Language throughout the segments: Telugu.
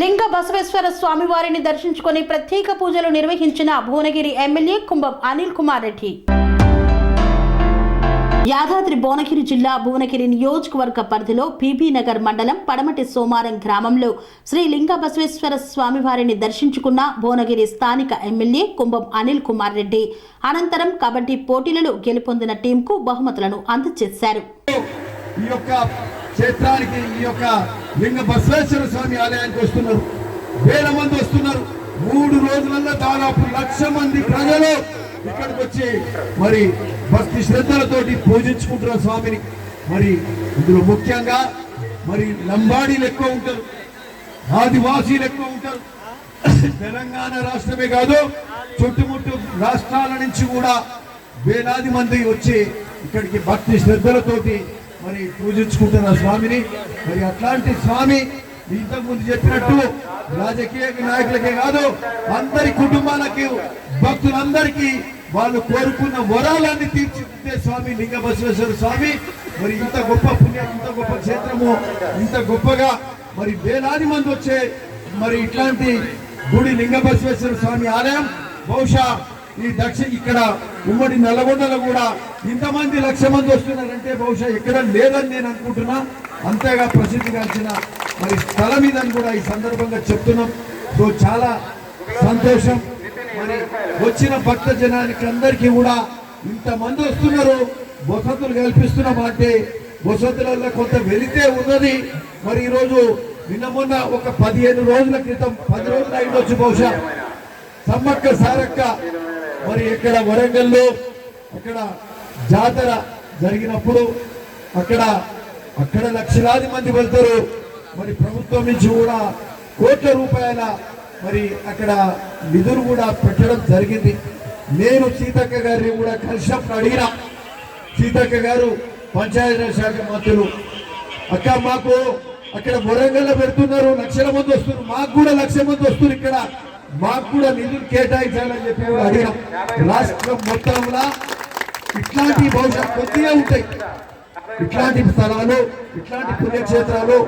లింగ బసవేశ్వర స్వామివారిని దర్శించుకుని ప్రత్యేక పూజలు నిర్వహించిన భువనగిరి ఎమ్మెల్యే కుంభం అనిల్ కుమార్ రెడ్డి. యాదాద్రి భువనగిరి జిల్లా భువనగిరి నియోజకవర్గ పరిధిలో నగర్ మండలం పడమటి సోమారం గ్రామంలో శ్రీ లింగ బసవేశ్వర స్వామివారిని దర్శించుకున్న భువనగిరి స్థానిక ఎమ్మెల్యే కుంభం అనిల్ కుమార్ రెడ్డి. అనంతరం కబడ్డీ పోటీలలో గెలుపొందిన టీంకు బహుమతులను అందజేశారు. క్షేత్రానికి ఈ యొక్క లింగ బసవేశ్వర స్వామి ఆలయానికి వస్తున్నారు. వేల మంది వస్తున్నారు. మూడు రోజులలో దాదాపు లక్ష మంది ప్రజలు ఇక్కడికి వచ్చి మరి భక్తి శ్రద్ధలతోటి పూజించుకుంటున్నారు స్వామిని. మరి ఇందులో ముఖ్యంగా మరి లంబాడీలు ఎక్కువ ఉంటారు. ఆదివాసీలు ఎక్కువ ఉంటారు. తెలంగాణ రాష్ట్రమే కాదు చుట్టుముట్టు రాష్ట్రాల నుంచి కూడా వేలాది మంది వచ్చి ఇక్కడికి భక్తి శ్రద్ధలతోటి మరి పూజించుకుంటున్న స్వామిని మరి అట్లాంటి స్వామి ఇంతకుముందు చెప్పినట్టు రాజకీయ నాయకులకే కాదు అందరి కుటుంబాలకి భక్తులందరికీ వాళ్ళు కోరుకున్న వరాలన్నీ తీర్చిదిద్దే స్వామి లింగ బసవేశ్వర స్వామి. మరి ఇంత గొప్ప పుణ్యం ఇంత గొప్ప క్షేత్రము ఇంత గొప్పగా మరి వేలాది మంది వచ్చే మరి ఇట్లాంటి గుడి లింగ బసవేశ్వర స్వామి ఆలయం. బహుశా ఈ దక్ష ఇక్కడ ఉమ్మడి నల్లగొండలో కూడా ఇంతమంది లక్ష మంది వస్తున్నారంటే బహుశా ఎక్కడ లేదని నేను అనుకుంటున్నా. అంతేగా ప్రసిద్ధిగాంచిన మరి స్థలం ఇదని కూడా ఈ సందర్భంగా చెప్తున్నాం. సో చాలా సంతోషం. మరి వచ్చిన భక్త జనానికి అందరికీ కూడా ఇంతమంది వస్తున్నారు. వసతులు కల్పిస్తున్నాం అంటే వసతులలో కొంత వెళితే ఉన్నది. మరి ఈరోజు నిన్న మొన్న ఒక పదిహేను రోజుల క్రితం పది రోజులు అయిండొచ్చు బహుశా. సమ్మక్క సారక్క మరి ఇక్కడ వరంగల్లో అక్కడ జాతర జరిగినప్పుడు అక్కడ అక్కడ లక్షలాది మంది వెళ్తారు. మరి ప్రభుత్వం నుంచి కూడా కోట్ల రూపాయల మరి అక్కడ నిధులు కూడా పెట్టడం జరిగింది. నేను సీతక్క గారిని కూడా కలిసినప్పుడు అడిగిన సీతక్క గారు పంచాయతీరాజ్ శాఖ మంత్రులు అక్క మాకు అక్కడ వరంగల్లో పెడుతున్నారు లక్షల మంది వస్తున్నారు మాకు కూడా లక్ష మంది వస్తున్నారు ఇక్కడ. మాకు కూడా నిధులు కేటాయించాలని చెప్పి కూడా అడిగాం. రాష్ట్రం మొత్తంలో ఇట్లాంటి బహుశా కొద్దిగా ఉంటాయి. ఇట్లాంటి స్థలాలు ఇట్లాంటి పుణ్యక్షేత్రాలు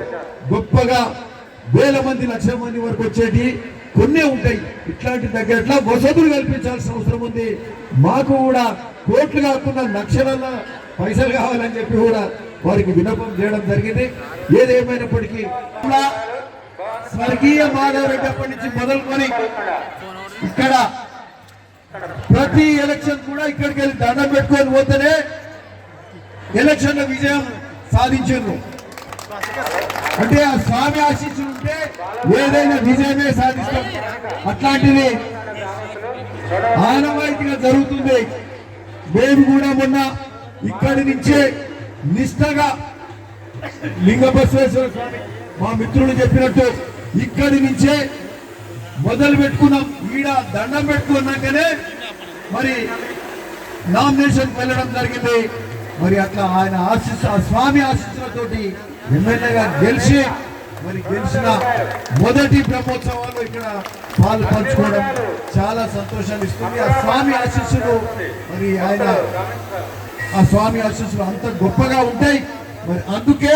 గొప్పగా వేల మంది లక్షల మంది వరకు వచ్చేటి కొన్నే ఉంటాయి. ఇట్లాంటి దగ్గరలో వసతులు కల్పించాల్సిన అవసరం ఉంది. మాకు కూడా కోట్లు కాకుండా లక్షల పైసలు కావాలని చెప్పి కూడా వారికి విన్నపం చేయడం జరిగింది. ఏదేమైనప్పటికీ స్వర్గీయ మాధవరెడ్డి అప్పటి నుంచి మొదలుకొని ఇక్కడ ప్రతి ఎలక్షన్ కూడా ఇక్కడికి వెళ్ళి దండం పెట్టుకొని పోతేనే ఎలక్షన్ విజయం సాధించారు అంటే ఆ స్వామి ఆశించి ఉంటే ఏదైనా విజయమే సాధిస్తాం. అట్లాంటిది ఆనవాయితీగా జరుగుతుంది. మేము కూడా మొన్న ఇక్కడి నుంచే నిష్టగా లింగబసవేశ్వర స్వామి మా మిత్రులు చెప్పినట్టు ఇక్కడి నుంచే మొదలు పెట్టుకున్నాం. ఈడ దండం పెట్టుకున్నాకనే మరి నామినేషన్ వెళ్ళడం జరిగింది. మరి అట్లా ఆయన ఆశిస్సు ఆ స్వామి ఆశిస్సులతో ఎమ్మెల్యేగా గెలిచి మరి గెలిచిన మొదటి బ్రహ్మోత్సవాలు ఇక్కడ పాలు పంచుకోవడం చాలా సంతోషాన్ని ఇస్తుంది. ఆ స్వామి ఆశీస్సులు మరి ఆయన ఆ స్వామి ఆశీస్సులు అంత గొప్పగా ఉంటాయి. మరి అందుకే